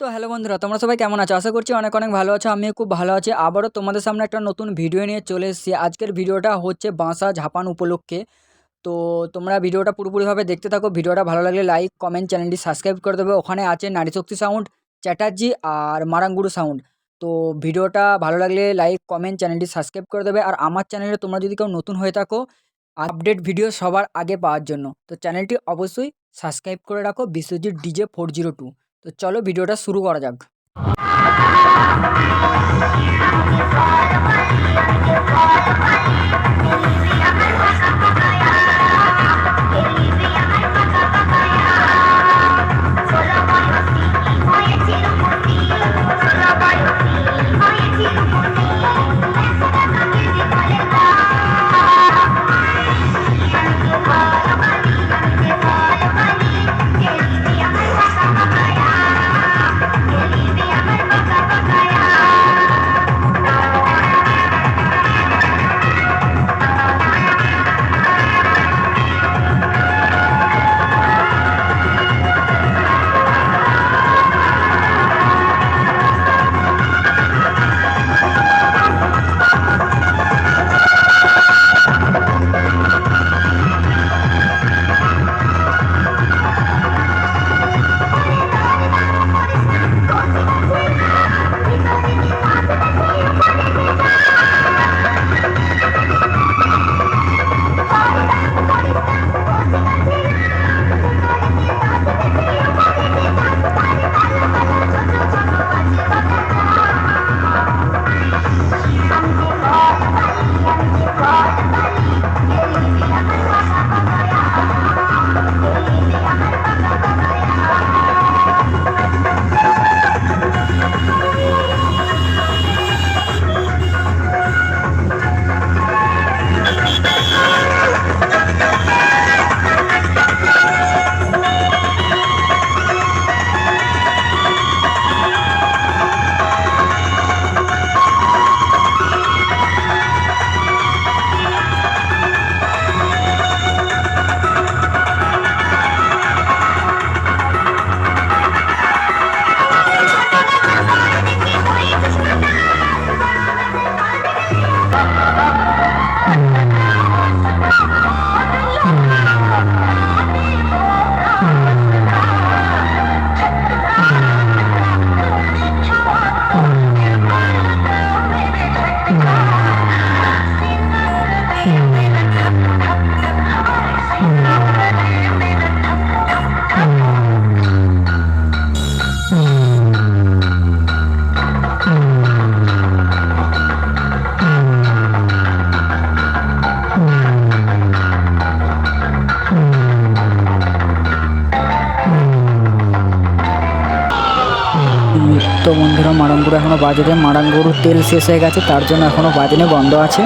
তো হ্যালো বন্ধুরা, তোমরা সবাই কেমন আছো? আশা করছি অনেক অনেক ভালো আছো, আমিও খুব ভালো আছি। আবারও তোমাদের সামনে একটা নতুন ভিডিও নিয়ে চলে এসেছি। আজকের ভিডিওটা হচ্ছে বাঁসা ঝাপান উপলক্ষে। তো তোমরা ভিডিওটা পুরোপুরিভাবে দেখতে থাকো। ভিডিওটা ভালো লাগলে লাইক কমেন্ট চ্যানেলটি সাবস্ক্রাইব করে দেবে। ওখানে আছে নারী শক্তি সাউন্ড চ্যাটার্জি আর মারাঙ্গুরু সাউন্ড তো ভিডিওটা ভালো লাগলে লাইক কমেন্ট চ্যানেলটি সাবস্ক্রাইব করে দেবে। আর আমার চ্যানেলে তোমরা যদি কেউ নতুন হয়ে থাকো আপডেট ভিডিও সবার আগে পাওয়ার জন্য, তো চ্যানেলটি অবশ্যই সাবস্ক্রাইব করে রাখো। Biswajit DJ four zero two তো চলো ভিডিওটা শুরু করা যাক। তো বন্ধুরা, মারাঙ্গুর এখনও বাজেনি মারাঙ্গুর তেল শেষ হয়ে গেছে, তার জন্য এখনও বাজেনি বন্ধ আছে।